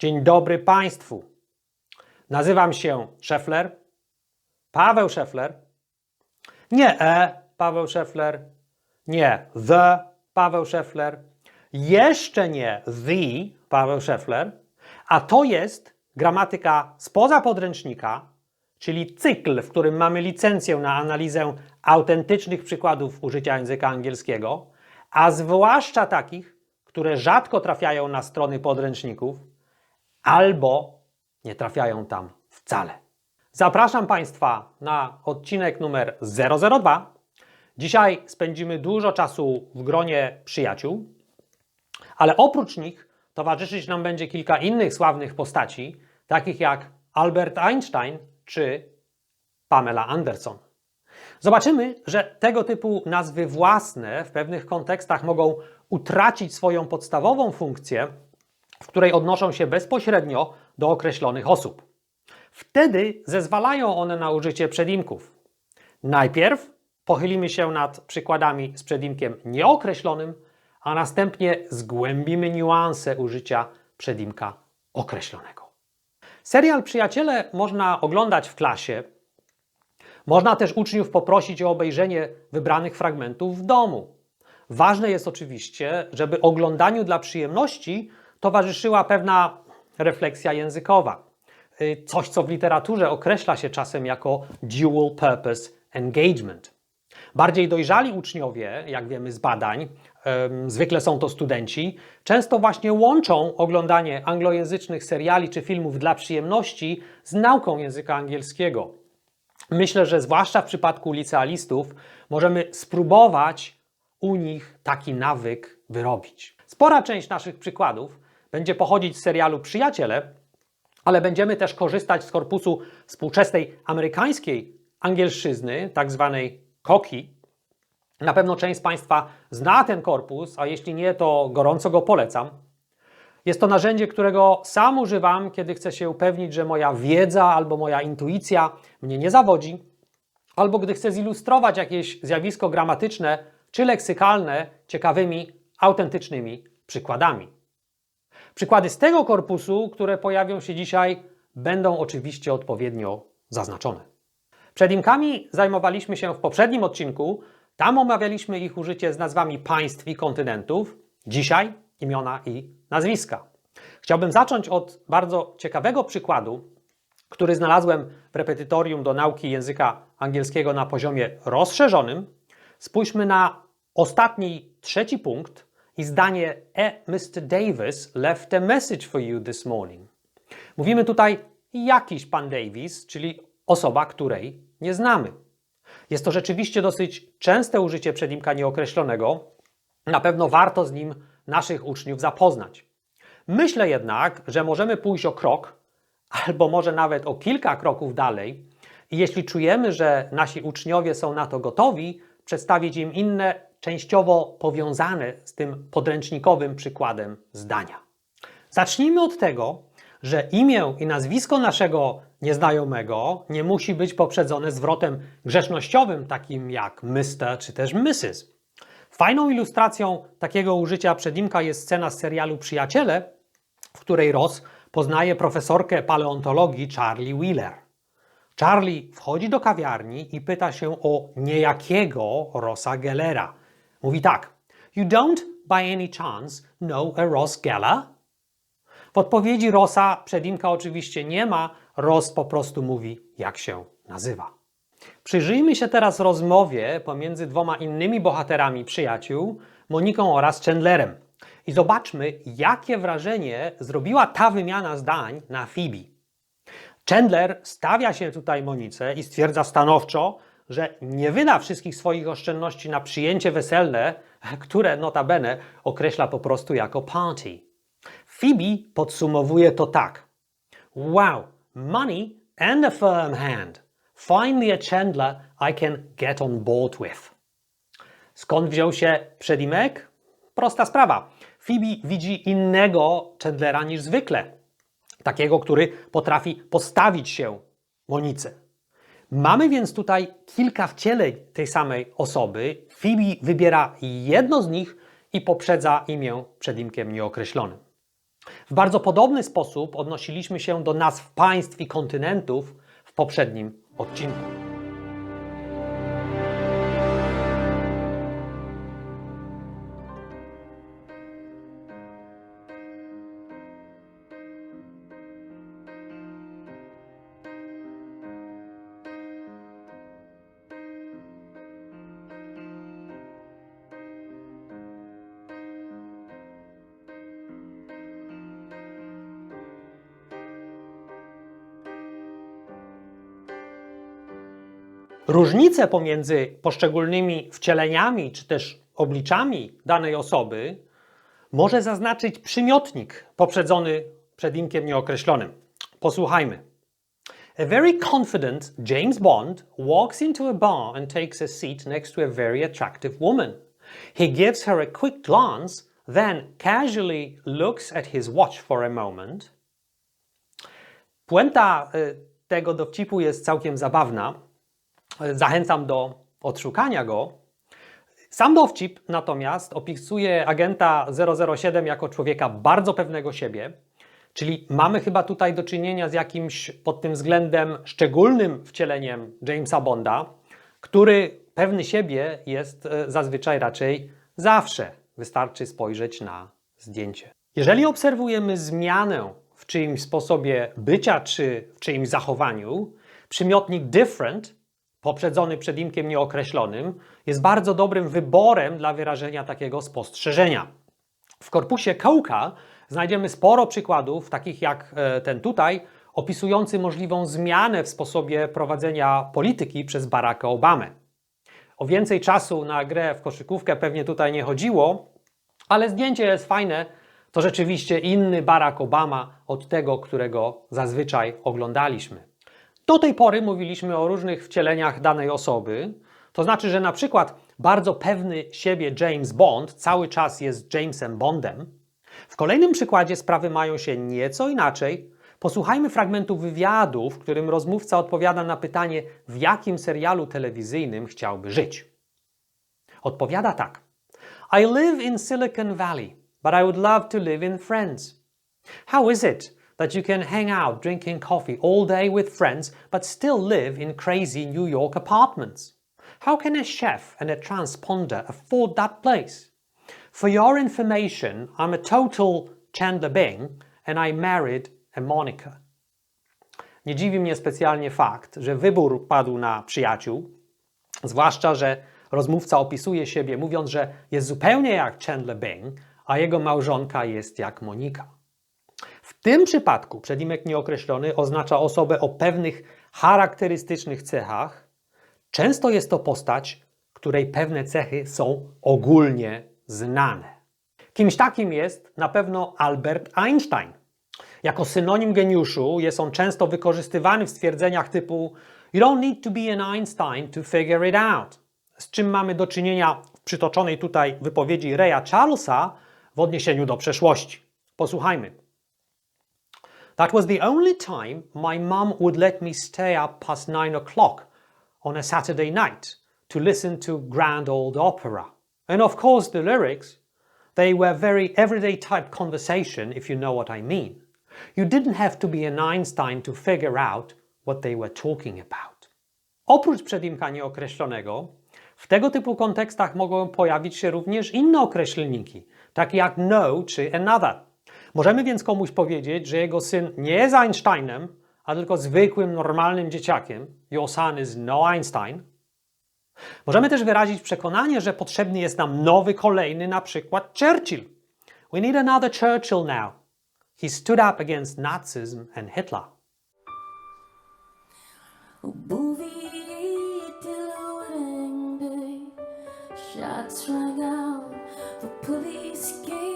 Dzień dobry Państwu. Nazywam się Szefler, Paweł Szefler. Nie E, Paweł Szefler. Nie The, Paweł Szefler. Jeszcze nie The, Paweł Szefler. A to jest gramatyka spoza podręcznika, czyli cykl, w którym mamy licencję na analizę autentycznych przykładów użycia języka angielskiego, a zwłaszcza takich, które rzadko trafiają na strony podręczników albo nie trafiają tam wcale. Zapraszam Państwa na odcinek numer 002. Dzisiaj spędzimy dużo czasu w gronie przyjaciół, ale oprócz nich towarzyszyć nam będzie kilka innych sławnych postaci, takich jak Albert Einstein czy Pamela Anderson. Zobaczymy, że tego typu nazwy własne w pewnych kontekstach mogą utracić swoją podstawową funkcję, w której odnoszą się bezpośrednio do określonych osób. Wtedy zezwalają one na użycie przedimków. Najpierw pochylimy się nad przykładami z przedimkiem nieokreślonym, a następnie zgłębimy niuanse użycia przedimka określonego. Serial Przyjaciele można oglądać w klasie. Można też uczniów poprosić o obejrzenie wybranych fragmentów w domu. Ważne jest oczywiście, żeby oglądaniu dla przyjemności towarzyszyła pewna refleksja językowa. Y, Coś, co w literaturze określa się czasem jako dual purpose engagement. Bardziej dojrzali uczniowie, jak wiemy z badań, zwykle są to studenci, często właśnie łączą oglądanie anglojęzycznych seriali czy filmów dla przyjemności z nauką języka angielskiego. Myślę, że zwłaszcza w przypadku licealistów możemy spróbować u nich taki nawyk wyrobić. Spora część naszych przykładów będzie pochodzić z serialu Przyjaciele, ale będziemy też korzystać z korpusu współczesnej amerykańskiej angielszczyzny, tak zwanej koki. Na pewno część z Państwa zna ten korpus, a jeśli nie, to gorąco go polecam. Jest to narzędzie, którego sam używam, kiedy chcę się upewnić, że moja wiedza albo moja intuicja mnie nie zawodzi, albo gdy chcę zilustrować jakieś zjawisko gramatyczne czy leksykalne ciekawymi, autentycznymi przykładami. Przykłady z tego korpusu, które pojawią się dzisiaj, będą oczywiście odpowiednio zaznaczone. Przedimkami zajmowaliśmy się w poprzednim odcinku. Tam omawialiśmy ich użycie z nazwami państw i kontynentów. Dzisiaj imiona i nazwiska. Chciałbym zacząć od bardzo ciekawego przykładu, który znalazłem w repetytorium do nauki języka angielskiego na poziomie rozszerzonym. Spójrzmy na ostatni, trzeci punkt i zdanie E. Mr. Davis left a message for you this morning. Mówimy tutaj jakiś pan Davis, czyli osoba, której nie znamy. Jest to rzeczywiście dosyć częste użycie przedimka nieokreślonego. Na pewno warto z nim naszych uczniów zapoznać. Myślę jednak, że możemy pójść o krok, albo może nawet o kilka kroków dalej, i jeśli czujemy, że nasi uczniowie są na to gotowi, przedstawić im inne, częściowo powiązane z tym podręcznikowym przykładem zdania. Zacznijmy od tego, że imię i nazwisko naszego nieznajomego nie musi być poprzedzone zwrotem grzecznościowym, takim jak Mr. czy też Mrs. Fajną ilustracją takiego użycia przedimka jest scena z serialu Przyjaciele, w której Ross poznaje profesorkę paleontologii Charlie Wheeler. Charlie wchodzi do kawiarni i pyta się o niejakiego Rossa Gellera. Mówi tak: You don't by any chance know a Ross Geller? W odpowiedzi Rossa przedimka oczywiście nie ma, Ross po prostu mówi, jak się nazywa. Przyjrzyjmy się teraz rozmowie pomiędzy dwoma innymi bohaterami przyjaciół, Moniką oraz Chandlerem. I zobaczmy, jakie wrażenie zrobiła ta wymiana zdań na Phoebe. Chandler stawia się tutaj Monice i stwierdza stanowczo, że nie wyda wszystkich swoich oszczędności na przyjęcie weselne, które notabene określa po prostu jako party. Phoebe podsumowuje to tak. Wow, money and a firm hand. Finally a Chandler I can get on board with. Skąd wziął się przedimek? Prosta sprawa. Phoebe widzi innego Chandlera niż zwykle. Takiego, który potrafi postawić się Monice. Mamy więc tutaj kilka wcieleń tej samej osoby. Phoebe wybiera jedno z nich i poprzedza imię przedimkiem nieokreślonym. W bardzo podobny sposób odnosiliśmy się do nazw państw i kontynentów w poprzednim odcinku. Różnice pomiędzy poszczególnymi wcieleniami czy też obliczami danej osoby może zaznaczyć przymiotnik poprzedzony przedimkiem nieokreślonym. Posłuchajmy. A very confident James Bond walks into a bar and takes a seat next to a very attractive woman. He gives her a quick glance, then casually looks at his watch for a moment. Puenta y, tego dowcipu jest całkiem zabawna. Zachęcam do odszukania go. Sam dowcip natomiast opisuje agenta 007 jako człowieka bardzo pewnego siebie, czyli mamy chyba tutaj do czynienia z jakimś pod tym względem szczególnym wcieleniem Jamesa Bonda, który pewny siebie jest e, zazwyczaj raczej zawsze. Wystarczy spojrzeć na zdjęcie. Jeżeli obserwujemy zmianę w czyimś sposobie bycia czy w czyimś zachowaniu, przymiotnik different poprzedzony przedimkiem nieokreślonym, jest bardzo dobrym wyborem dla wyrażenia takiego spostrzeżenia. W korpusie Kołka znajdziemy sporo przykładów, takich jak e, ten tutaj, opisujący możliwą zmianę w sposobie prowadzenia polityki przez Baracka Obamę. O więcej czasu na grę w koszykówkę pewnie tutaj nie chodziło, ale zdjęcie jest fajne. To rzeczywiście inny Barack Obama od tego, którego zazwyczaj oglądaliśmy. Do tej pory mówiliśmy o różnych wcieleniach danej osoby. To znaczy, że na przykład bardzo pewny siebie James Bond cały czas jest Jamesem Bondem. W kolejnym przykładzie sprawy mają się nieco inaczej. Posłuchajmy fragmentu wywiadu, w którym rozmówca odpowiada na pytanie, w jakim serialu telewizyjnym chciałby żyć. Odpowiada tak: I live in Silicon Valley, but I would love to live in Friends. How is it that you can hang out drinking coffee all day with friends but still live in crazy New York apartments? How can a chef and a transponder afford that place? For your information, I'm a total Chandler Bing and I married a Monica. Nie dziwi mnie specjalnie fakt, że wybór padł na przyjaciół, zwłaszcza, że rozmówca opisuje siebie mówiąc, że jest zupełnie jak Chandler Bing, a jego małżonka jest jak Monika. W tym przypadku przedimek nieokreślony oznacza osobę o pewnych charakterystycznych cechach. Często jest to postać, której pewne cechy są ogólnie znane. Kimś takim jest na pewno Albert Einstein. Jako synonim geniuszu jest on często wykorzystywany w stwierdzeniach typu You don't need to be an Einstein to figure it out. Z czym mamy do czynienia w przytoczonej tutaj wypowiedzi Raya Charlesa w odniesieniu do przeszłości. Posłuchajmy. That was the only time my mum would let me stay up past nine o'clock on a Saturday night to listen to grand old opera. And of course, the lyrics, they were very everyday type conversation, if you know what I mean. You didn't have to be an Einstein to figure out what they were talking about. Oprócz przedimka nieokreślonego, w tego typu kontekstach mogą pojawić się również inne określniki, takie jak no czy another. Możemy więc komuś powiedzieć, że jego syn nie jest Einsteinem, a tylko zwykłym, normalnym dzieciakiem. Your son is no Einstein. Możemy też wyrazić przekonanie, że potrzebny jest nam nowy, kolejny, na przykład Churchill. We need another Churchill now. He stood up against Nazism and Hitler. Shots rang out, the police came,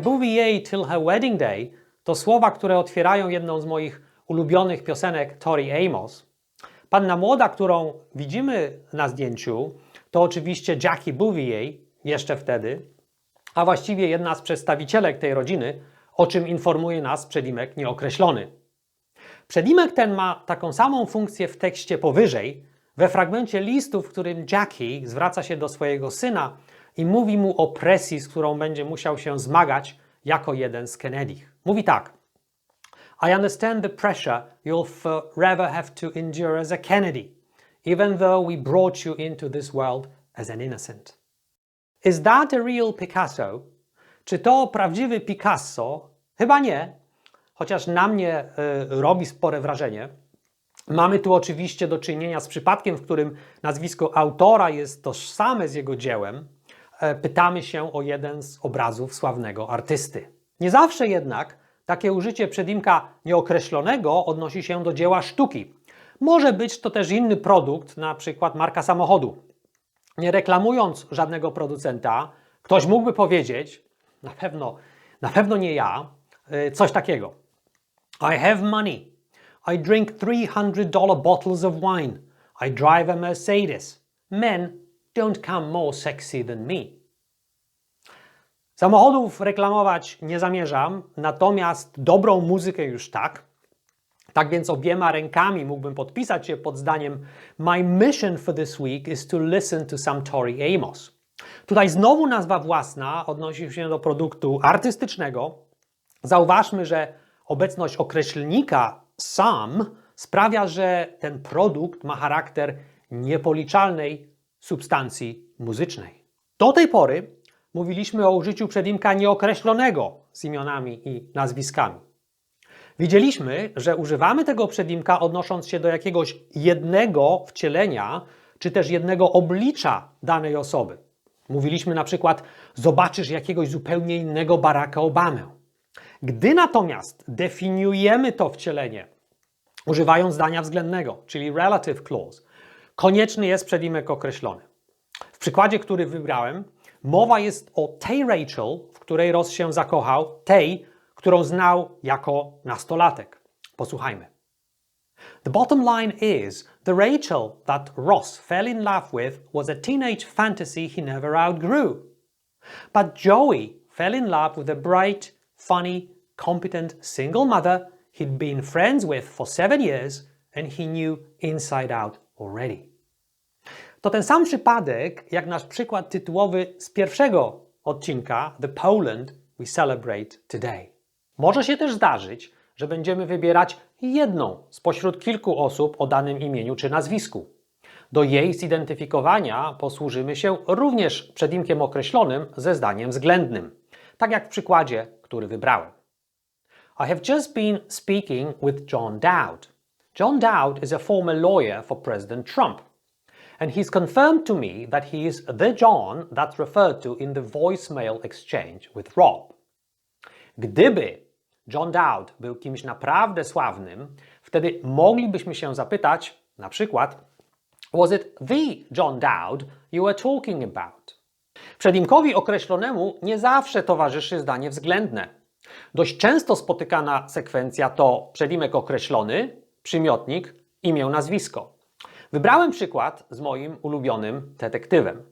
A bouvier till her wedding day to słowa, które otwierają jedną z moich ulubionych piosenek Tori Amos. Panna młoda, którą widzimy na zdjęciu, to oczywiście Jackie Bouvier, jeszcze wtedy, a właściwie jedna z przedstawicielek tej rodziny, o czym informuje nas przedimek nieokreślony. Przedimek ten ma taką samą funkcję w tekście powyżej, we fragmencie listu, w którym Jackie zwraca się do swojego syna i mówi mu o presji, z którą będzie musiał się zmagać jako jeden z Kennedych. Mówi tak. I understand the pressure you'll forever have to endure as a Kennedy, even though we brought you into this world as an innocent. Is that a real Picasso? Czy to prawdziwy Picasso? Chyba nie, chociaż na mnie y, robi spore wrażenie. Mamy tu oczywiście do czynienia z przypadkiem, w którym nazwisko autora jest tożsame z jego dziełem. E, Pytamy się o jeden z obrazów sławnego artysty. Nie zawsze jednak takie użycie przedimka nieokreślonego odnosi się do dzieła sztuki. Może być to też inny produkt, na przykład marka samochodu. Nie reklamując żadnego producenta, ktoś mógłby powiedzieć, na pewno, na pewno nie ja, y, coś takiego. I have money. I drink $300 bottles of wine. I drive a Mercedes. Men don't come more sexy than me. Samochodów reklamować nie zamierzam, natomiast dobrą muzykę już tak. Tak więc obiema rękami mógłbym podpisać się pod zdaniem My mission for this week is to listen to some Tori Amos. Tutaj znowu nazwa własna odnosi się do produktu artystycznego. Zauważmy, że obecność określnika some sprawia, że ten produkt ma charakter niepoliczalnej substancji muzycznej. Do tej pory mówiliśmy o użyciu przedimka nieokreślonego z imionami i nazwiskami. Widzieliśmy, że używamy tego przedimka odnosząc się do jakiegoś jednego wcielenia, czy też jednego oblicza danej osoby. Mówiliśmy na przykład, zobaczysz jakiegoś zupełnie innego Baracka Obamę. Gdy natomiast definiujemy to wcielenie, używając zdania względnego, czyli relative clause, konieczny jest przedimek określony. W przykładzie, który wybrałem, mowa jest o tej Rachel, w której Ross się zakochał, tej, którą znał jako nastolatek. Posłuchajmy. The bottom line is the Rachel that Ross fell in love with was a teenage fantasy he never outgrew. But Joey fell in love with a bright, funny, competent single mother he'd been friends with for seven years and he knew inside out already. To ten sam przypadek, jak nasz przykład tytułowy z pierwszego odcinka The Poland We Celebrate Today. Może się też zdarzyć, że będziemy wybierać jedną spośród kilku osób o danym imieniu czy nazwisku. Do jej zidentyfikowania posłużymy się również przedimkiem określonym ze zdaniem względnym, tak jak w przykładzie, który wybrałem. I have just been speaking with John Dowd. John Dowd is a former lawyer for President Trump. And he's confirmed to me that he is the John that's referred to in the voicemail exchange with Rob. Gdyby John Dowd był kimś naprawdę sławnym, wtedy moglibyśmy się zapytać, na przykład, Was it the John Dowd you were talking about? Przedimkowi określonemu nie zawsze towarzyszy zdanie względne. Dość często spotykana sekwencja to przedimek określony, przymiotnik, imię, nazwisko. Wybrałem przykład z moim ulubionym detektywem.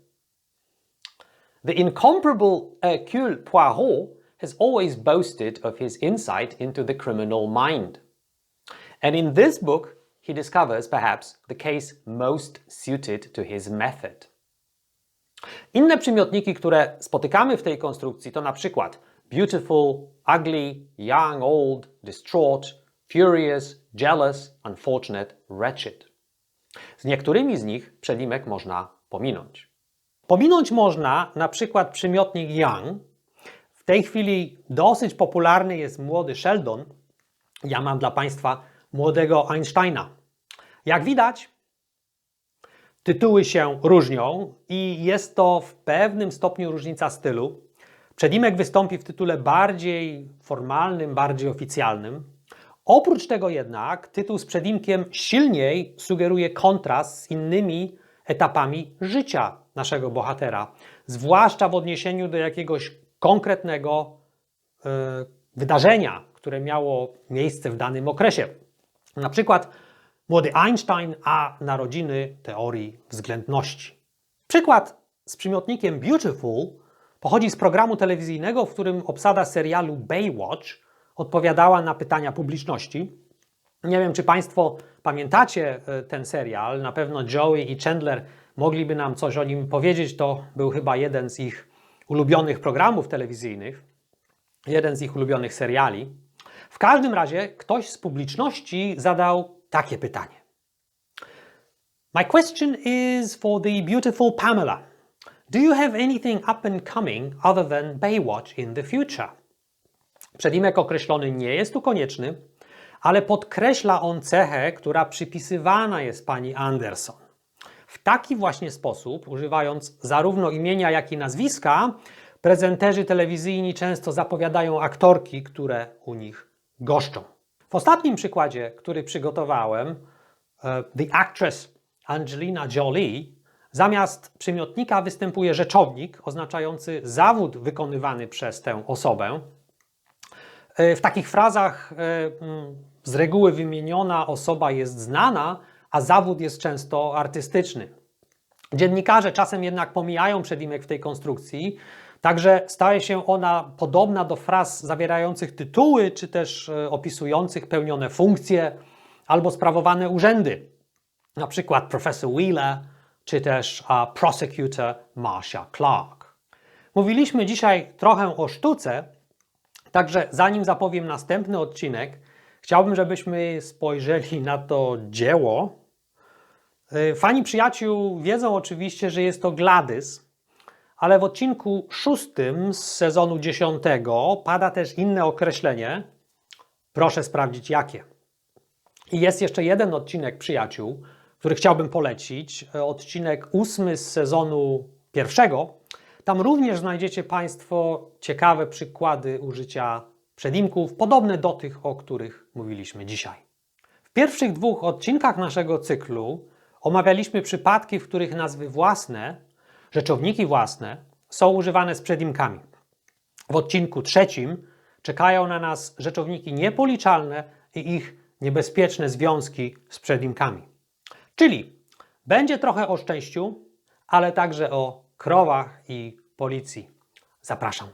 The incomparable Hercule Poirot has always boasted of his insight into the criminal mind. And in this book, he discovers perhaps the case most suited to his method. Inne przymiotniki, które spotykamy w tej konstrukcji to na przykład beautiful, ugly, young, old, distraught, furious, jealous, unfortunate, wretched. Z niektórymi z nich przedimek można pominąć. Pominąć można na przykład przymiotnik young. W tej chwili dosyć popularny jest młody Sheldon. Ja mam dla Państwa młodego Einsteina. Jak widać, tytuły się różnią i jest to w pewnym stopniu różnica stylu. Przedimek wystąpi w tytule bardziej formalnym, bardziej oficjalnym. Oprócz tego jednak tytuł z przedimkiem silniej sugeruje kontrast z innymi etapami życia naszego bohatera, zwłaszcza w odniesieniu do jakiegoś konkretnego e, wydarzenia, które miało miejsce w danym okresie. Na przykład młody Einstein, a narodziny teorii względności. Przykład z przymiotnikiem beautiful pochodzi z programu telewizyjnego, w którym obsada serialu Baywatch odpowiadała na pytania publiczności. Nie wiem, czy Państwo pamiętacie e, ten serial. Na pewno Joey i Chandler mogliby nam coś o nim powiedzieć. To był chyba jeden z ich ulubionych programów telewizyjnych, jeden z ich ulubionych seriali. W każdym razie ktoś z publiczności zadał takie pytanie. My question is for the beautiful Pamela. Do you have anything up and coming other than Baywatch in the future? Przedimek określony nie jest tu konieczny, ale podkreśla on cechę, która przypisywana jest pani Anderson. W taki właśnie sposób, używając zarówno imienia, jak i nazwiska, prezenterzy telewizyjni często zapowiadają aktorki, które u nich goszczą. W ostatnim przykładzie, który przygotowałem, e, The Actress Angelina Jolie, zamiast przymiotnika występuje rzeczownik oznaczający zawód wykonywany przez tę osobę. E, W takich frazach e, mm, z reguły wymieniona osoba jest znana, a zawód jest często artystyczny. Dziennikarze czasem jednak pomijają przedimek w tej konstrukcji, także staje się ona podobna do fraz zawierających tytuły, czy też e, opisujących pełnione funkcje albo sprawowane urzędy, na przykład profesor Wheeler, czy też prosecutor Marcia Clark. Mówiliśmy dzisiaj trochę o sztuce, Także zanim zapowiem następny odcinek, chciałbym, żebyśmy spojrzeli na to dzieło. Y, Fani przyjaciół wiedzą oczywiście, że jest to Gladys, ale w odcinku szóstym z sezonu dziesiątego pada też inne określenie. Proszę sprawdzić jakie. I jest jeszcze jeden odcinek przyjaciół, który chciałbym polecić. E, Odcinek ósmy z sezonu pierwszego. Tam również znajdziecie Państwo ciekawe przykłady użycia przedimków, podobne do tych, o których mówiliśmy dzisiaj. W pierwszych dwóch odcinkach naszego cyklu omawialiśmy przypadki, w których nazwy własne, rzeczowniki własne są używane z przedimkami. W odcinku trzecim czekają na nas rzeczowniki niepoliczalne i ich niebezpieczne związki z przedimkami. Czyli będzie trochę o szczęściu, ale także o krowach i policji. Zapraszam.